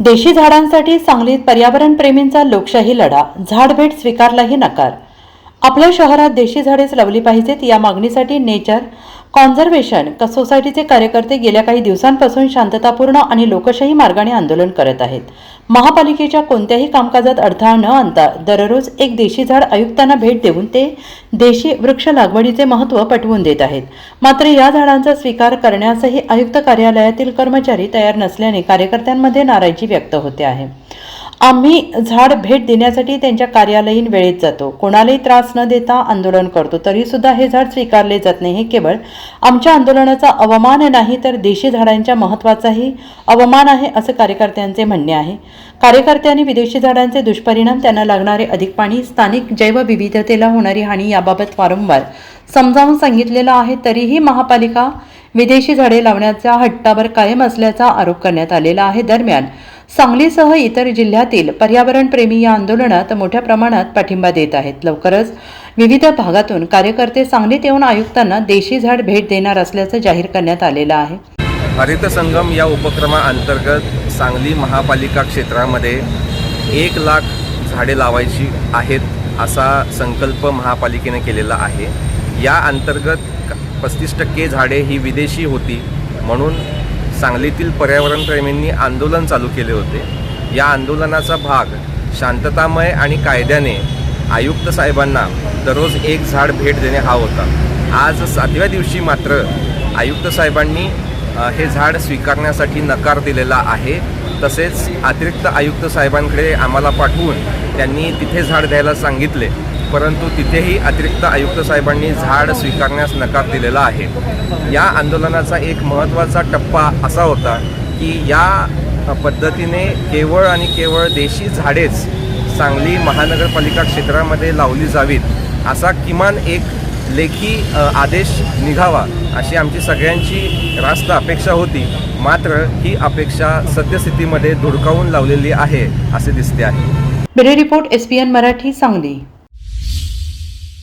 देशी झाडांसाठी सांगलीत पर्यावरण प्रेमींचा लोकशाही लढा. झाडभेट स्वीकारलाही नकार. आपल्या शहरात देशी झाडेच लावली पाहिजेत या मागणीसाठी नेचर कॉन्झर्वेशन क- सोसायटीचे कार्यकर्ते गेल्या काही दिवसांपासून शांततापूर्ण आणि लोकशाही मार्गाने आंदोलन करत आहेत. महापालिकेच्या कोणत्याही कामकाजात अडथळा न आणता दररोज एक देशी झाड आयुक्तांना भेट देऊन ते देशी वृक्ष लागवडीचे महत्त्व पटवून देत आहेत. मात्र या झाडांचा स्वीकार करण्यासही आयुक्त कार्यालयातील कर्मचारी तयार नसल्याने कार्यकर्त्यांमध्ये नाराजी व्यक्त होते आहे. आम्ही झाड भेट देण्यासाठी त्यांच्या कार्यालयीन वेळेत जातो. कोणालाही त्रास न देता आंदोलन करतो. तरी सुद्धा हे झाड स्वीकारले जात नाही. हे केवळ आमच्या आंदोलनाचा अवमान नाही तर देशी झाडांच्या महत्त्वाचाही अवमान आहे असं कार्यकर्त्यांचे म्हणणे आहे. कार्यकर्त्यांनी विदेशी झाडांचे दुष्परिणाम त्यांना लागणारे अधिक पाणी स्थानिक जैवविविधतेला होणारी हानी याबाबत वारंवार समजावून सांगितलेलं आहे तरीही महापालिका विदेशी झाडे लावण्याच्या हट्टावर कायम असल्याचा आरोप करण्यात आलेला आहे. दरम्यान सांगलीसह इतर जिल्ह्यातील पर्यावरणप्रेमी या आंदोलनात मोठ्या प्रमाणात पाठिंबा देत आहेत. लवकरच विविध भागातून कार्यकर्ते सांगलीत येऊन आयुक्तांना देशी झाड भेट देणार असल्याचं जाहीर करण्यात आलेलं आहे. हरित संगम या उपक्रमाअंतर्गत सांगली महापालिका क्षेत्रामध्ये एक लाख झाडे लावायची आहेत असा संकल्प महापालिकेने केलेला आहे. या अंतर्गत पस्तीस टक्के झाडे ही विदेशी होती. म्हणून सांगलीतील पर्यावरणप्रेमींनी आंदोलन चालू केले होते. या आंदोलनाचा भाग शांततामय आणि कायद्याने आयुक्त साहेबांना दररोज एक झाड भेट देणे हा होता. आज सातव्या दिवशी मात्र आयुक्त साहेबांनी हे झाड स्वीकारण्यासाठी नकार दिलेला आहे. तसेच अतिरिक्त आयुक्त साहेबांकडे आम्हाला पाठवून त्यांनी तिथे झाड द्यायला सांगितले. परंतु तिथेही अतिरिक्त आयुक्त साहेबांनी झाड स्वीकारण्यास नकार दिलेला आहे. या आंदोलनाचा एक महत्त्वाचा टप्पा असा होता की या पद्धतीने केवळ आणि केवळ देशी झाडेच सांगली महानगरपालिका क्षेत्रामध्ये लावली जावीत असा किमान एक लेखी आदेश निघावा अशी आमची सगळ्यांची रास्त अपेक्षा होती. मात्र ही अपेक्षा सद्यस्थितीमध्ये धुडकावून लावलेली आहे असे दिसते आहे. Bureau report S P N Marathi Sangli.